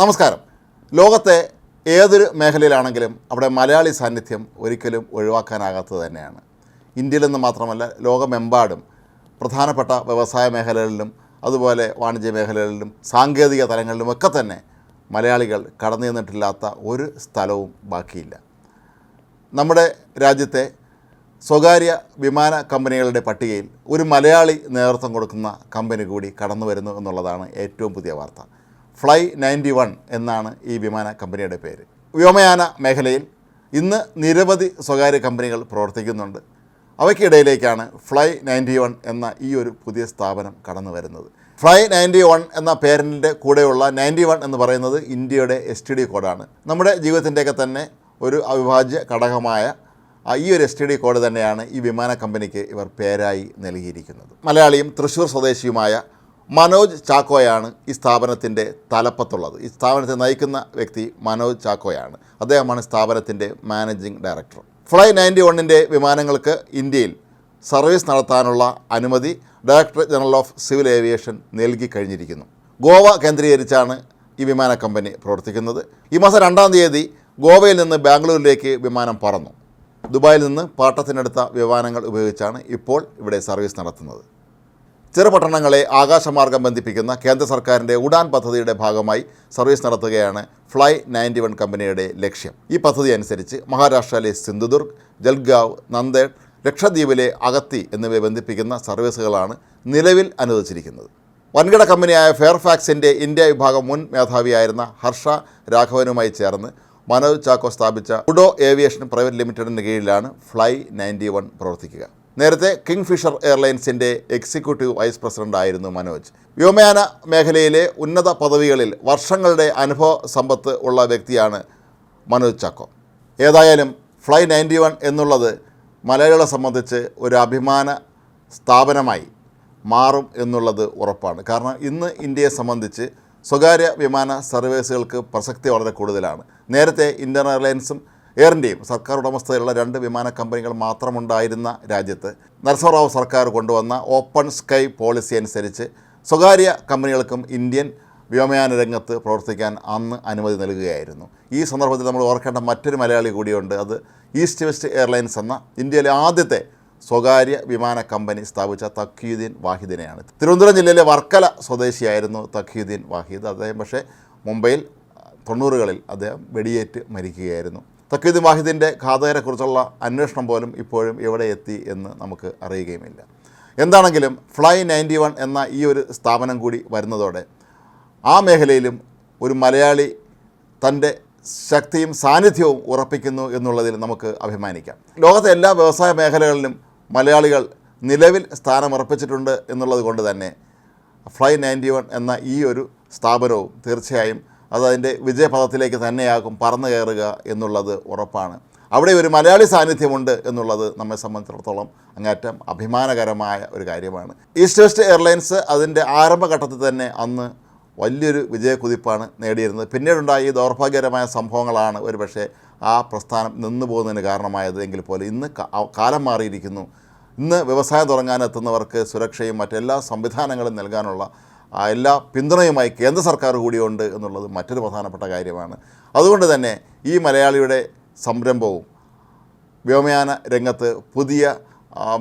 നമസ്കാരം. ലോകത്തെ ഏതൊരു മേഖലയിലാണെങ്കിലും അവിടെ മലയാളി സാന്നിധ്യം ഒരിക്കലും ഒഴിവാക്കാനാകാത്തത് തന്നെയാണ്. ഇന്ത്യയിലെന്ന് മാത്രമല്ല ലോകമെമ്പാടും പ്രധാനപ്പെട്ട വ്യവസായ മേഖലകളിലും അതുപോലെ വാണിജ്യ മേഖലകളിലും സാങ്കേതിക തലങ്ങളിലും ഒക്കെ തന്നെ മലയാളികൾ കടന്നു ചെന്നിട്ടില്ലാത്ത ഒരു സ്ഥലവും ബാക്കിയില്ല. നമ്മുടെ രാജ്യത്തെ സ്വകാര്യ വിമാന കമ്പനികളുടെ പട്ടികയിൽ ഒരു മലയാളി നേതൃത്വം കൊടുക്കുന്ന കമ്പനി കൂടി കടന്നു വരുന്നു എന്നുള്ളതാണ് ഏറ്റവും പുതിയ വാർത്ത. ഫ്ലൈ നയന്റി വൺ എന്നാണ് ഈ വിമാന കമ്പനിയുടെ പേര്. വ്യോമയാന മേഖലയിൽ ഇന്ന് നിരവധി സ്വകാര്യ കമ്പനികൾ പ്രവർത്തിക്കുന്നുണ്ട്. അവയ്ക്കിടയിലേക്കാണ് ഫ്ലൈ നയന്റി വൺ എന്ന ഈ ഒരു പുതിയ സ്ഥാപനം കടന്നു വരുന്നത്. ഫ്ലൈ നയന്റി വൺ എന്ന പേരന്റെ കൂടെയുള്ള നയന്റി വൺ എന്ന് പറയുന്നത് ഇന്ത്യയുടെ എസ് ടി ഡി കോഡാണ്. നമ്മുടെ ജീവിതത്തിന്റെയൊക്കെ തന്നെ ഒരു അവിഭാജ്യ ഘടകമായ ഈ ഒരു എസ് ടി ഡി കോഡ് തന്നെയാണ് ഈ വിമാന കമ്പനിക്ക് ഇവർ പേരായി നൽകിയിരിക്കുന്നത്. മലയാളിയും തൃശ്ശൂർ സ്വദേശിയുമായ മനോജ് ചാക്കോയാണ് ഈ സ്ഥാപനത്തിന്റെ തലപ്പത്തുള്ളത്. ഈ സ്ഥാപനത്തെ നയിക്കുന്ന വ്യക്തി മനോജ് ചാക്കോയാണ്. അദ്ദേഹമാണ് സ്ഥാപനത്തിന്റെ മാനേജിംഗ് ഡയറക്ടർ. ഫ്ലൈ നയന്റി വണ്ണിന്റെ വിമാനങ്ങൾക്ക് ഇന്ത്യയിൽ സർവീസ് നടത്താനുള്ള അനുമതി director general of civil aviation നൽകി കഴിഞ്ഞിരിക്കുന്നു. ഗോവ കേന്ദ്രീകരിച്ചാണ് ഈ വിമാന കമ്പനി പ്രവർത്തിക്കുന്നത്. ഈ മാസം രണ്ടാം തീയതി ഗോവയിൽ നിന്ന് ബാംഗ്ലൂരിലേക്ക് വിമാനം പറന്നു. ദുബായിൽ നിന്ന് പാട്ടത്തിനെടുത്ത വിമാനങ്ങൾ ഉപയോഗിച്ചാണ് ഇപ്പോൾ ഇവിടെ സർവീസ് നടത്തുന്നത്. ചെറുപട്ടണങ്ങളെ ആകാശമാർഗം ബന്ധിപ്പിക്കുന്ന കേന്ദ്ര സർക്കാരിന്റെ ഉഡാൻ പദ്ധതിയുടെ ഭാഗമായി സർവീസ് നടത്തുകയാണ് ഫ്ലൈ നയന്റി വൺ കമ്പനിയുടെ ലക്ഷ്യം. ഈ പദ്ധതി അനുസരിച്ച് മഹാരാഷ്ട്രയിലെ സിന്ധുദുർഗ് ജൽഗാവ് നന്ദേഡ് ലക്ഷദ്വീപിലെ അഗത്തി എന്നിവയെ ബന്ധിപ്പിക്കുന്ന സർവീസുകളാണ് നിലവിൽ അനുവദിച്ചിരിക്കുന്നത്. വൻകിട കമ്പനിയായ ഫെയർഫാക്സിന്റെ ഇന്ത്യ വിഭാഗം മുൻ മേധാവിയായിരുന്ന ഹർഷ രാഘവനുമായി ചേർന്ന് മനോജ് ചാക്കോ സ്ഥാപിച്ച ഉഡോ ഏവിയേഷൻ പ്രൈവറ്റ് ലിമിറ്റഡിന് കീഴിലാണ് ഫ്ലൈ നയന്റി വൺ പ്രവർത്തിക്കുക. നേരത്തെ കിങ് ഫിഷർ എയർലൈൻസിന്റെ എക്സിക്യൂട്ടീവ് വൈസ് പ്രസിഡന്റ് ആയിരുന്നു മനോജ്. വ്യോമയാന മേഖലയിലെ ഉന്നത പദവികളിൽ വർഷങ്ങളുടെ അനുഭവ സമ്പത്ത് ഉള്ള വ്യക്തിയാണ് മനോജ് ചാക്കോ. ഏതായാലും ഫ്ലൈ നയന്റി വൺ എന്നുള്ളത് മലയാളികളെ സംബന്ധിച്ച് ഒരു അഭിമാന സ്ഥാപനമായി മാറും എന്നുള്ളത് ഉറപ്പാണ്. കാരണം ഇന്ന് ഇന്ത്യയെ സംബന്ധിച്ച് സ്വകാര്യ വിമാന സർവീസുകൾക്ക് പ്രസക്തി വളരെ കൂടുതലാണ്. നേരത്തെ ഇന്ത്യൻ എയർലൈൻസും എയർ ഇന്ത്യയും സർക്കാർ ഉടമസ്ഥതയിലുള്ള രണ്ട് വിമാന കമ്പനികൾ മാത്രമുണ്ടായിരുന്ന രാജ്യത്ത് നരസിംഹറാവു സർക്കാർ കൊണ്ടുവന്ന ഓപ്പൺ സ്കൈ പോളിസി അനുസരിച്ച് സ്വകാര്യ കമ്പനികൾക്കും ഇന്ത്യൻ വ്യോമയാന രംഗത്ത് പ്രവർത്തിക്കാൻ അന്ന് അനുമതി നൽകുകയായിരുന്നു. ഈ സന്ദർഭത്തിൽ നമ്മൾ ഓർക്കേണ്ട മറ്റൊരു മലയാളി കൂടിയുണ്ട്. അത് ഈസ്റ്റ് വെസ്റ്റ് എയർലൈൻസ് എന്ന ഇന്ത്യയിലെ ആദ്യത്തെ സ്വകാര്യ വിമാന കമ്പനി സ്ഥാപിച്ച തഖീദ്ദീൻ വാഹിദിനെയാണ്. തിരുവനന്തപുരം ജില്ലയിലെ വർക്കല സ്വദേശിയായിരുന്നു തഖീദ്ദീൻ വാഹിദ്. അദ്ദേഹം പക്ഷേ മുംബൈയിൽ തൊണ്ണൂറുകളിൽ അദ്ദേഹം വെടിയേറ്റ് മരിക്കുകയായിരുന്നു. തഖീദ്ദീൻ വാഹിദിന്റെ ഖാദയെക്കുറിച്ചുള്ള അന്വേഷണം പോലും ഇപ്പോഴും എവിടെ എത്തി എന്ന് നമുക്ക് അറിയുകയുമില്ല. എന്താണെങ്കിലും ഫ്ലൈ നയന്റി വൺ എന്ന ഈ ഒരു സ്ഥാപനം കൂടി വരുന്നതോടെ ആ മേഖലയിലും ഒരു മലയാളി തന്റെ ശക്തിയും സാന്നിധ്യവും ഉറപ്പിക്കുന്നു എന്നുള്ളതിൽ നമുക്ക് അഭിമാനിക്കാം. ലോകത്തെ എല്ലാ വ്യവസായ മേഖലകളിലും മലയാളികൾ നിലവിൽ സ്ഥാനമുറപ്പിച്ചിട്ടുണ്ട് എന്നുള്ളത് കൊണ്ട് തന്നെ ഫ്ലൈ നയന്റി വൺ എന്ന ഈ ഒരു സ്ഥാപനവും തീർച്ചയായും അത് അതിന്റെ വിജയപഥത്തിലേക്ക് തന്നെയാകും പറന്നു കയറുക എന്നുള്ളത് ഉറപ്പാണ്. അവിടെ ഒരു മലയാളി സാന്നിധ്യമുണ്ട് എന്നുള്ളത് നമ്മെ സംബന്ധിച്ചിടത്തോളം അങ്ങേറ്റം അഭിമാനകരമായ ഒരു കാര്യമാണ്. ഈസ്റ്റ് വെസ്റ്റ് എയർലൈൻസ് അതിന്റെ ആരംഭഘട്ടത്തിൽ തന്നെ അന്ന് വലിയൊരു വിജയക്കുതിപ്പാണ് നേടിയിരുന്നത്. പിന്നീടുണ്ടായ ഈ ദൗർഭാഗ്യകരമായ സംഭവങ്ങളാണ് ഒരുപക്ഷെ ആ പ്രസ്ഥാനം നിന്നു പോകുന്നതിന് കാരണമായത്. എങ്കിൽ പോലും ഇന്ന് കാലം മാറിയിരിക്കുന്നു. ഇന്ന് വ്യവസായം തുടങ്ങാനെത്തുന്നവർക്ക് സുരക്ഷയും മറ്റെല്ലാ സംവിധാനങ്ങളും നൽകാനുള്ള എല്ലാ പിന്തുണയുമായി കേന്ദ്ര സർക്കാർ കൂടിയുണ്ട് എന്നുള്ളത് മറ്റൊരു പ്രധാനപ്പെട്ട കാര്യമാണ്. അതുകൊണ്ട് തന്നെ ഈ മലയാളിയുടെ സംരംഭവും വ്യോമയാന രംഗത്ത് പുതിയ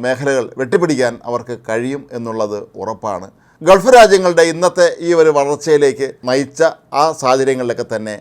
മേഖലകൾ വെട്ടിപ്പിടിക്കാൻ അവർക്ക് കഴിയും എന്നുള്ളത് ഉറപ്പാണ്. ഗൾഫ് രാജ്യങ്ങളുടെ ഇന്നത്തെ ഈ ഒരു വളർച്ചയിലേക്ക് നയിച്ച ആ സാഹചര്യങ്ങളിലൊക്കെ തന്നെ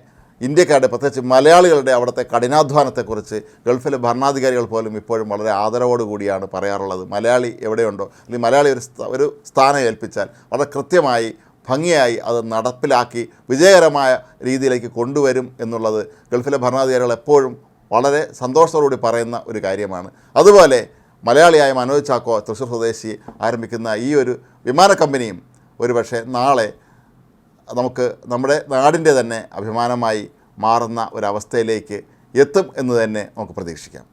ഇന്ത്യക്കാരുടെ പ്രത്യേകിച്ച് മലയാളികളുടെ അവിടുത്തെ കഠിനാധ്വാനത്തെക്കുറിച്ച് ഗൾഫിലെ ഭരണാധികാരികൾ പോലും ഇപ്പോഴും വളരെ ആദരവോടുകൂടിയാണ് പറയാറുള്ളത്. മലയാളി എവിടെയുണ്ടോ? അല്ലെങ്കിൽ മലയാളി ഒരു ഒരു സ്ഥാനം ഏൽപ്പിച്ചാൽ വളരെ കൃത്യമായി ഭംഗിയായി അത് നടപ്പിലാക്കി വിജയകരമായ രീതിയിലേക്ക് കൊണ്ടുവരും എന്നുള്ളത് ഗൾഫിലെ ഭരണാധികാരികൾ എപ്പോഴും വളരെ സന്തോഷത്തോടുകൂടി പറയുന്ന ഒരു കാര്യമാണ്. അതുപോലെ മലയാളിയായ മനോജ് ചാക്കോ തൃശ്ശൂർ സ്വദേശി ആരംഭിക്കുന്ന ഈ ഒരു വിമാന കമ്പനിയും ഒരുപക്ഷെ നാളെ നമുക്ക് നമ്മുടെ നാടിന്റെ തന്നെ അഭിമാനമായി മാറുന്ന ഒരവസ്ഥയിലേക്ക് എത്തും എന്ന് തന്നെ നമുക്ക് പ്രതീക്ഷിക്കാം.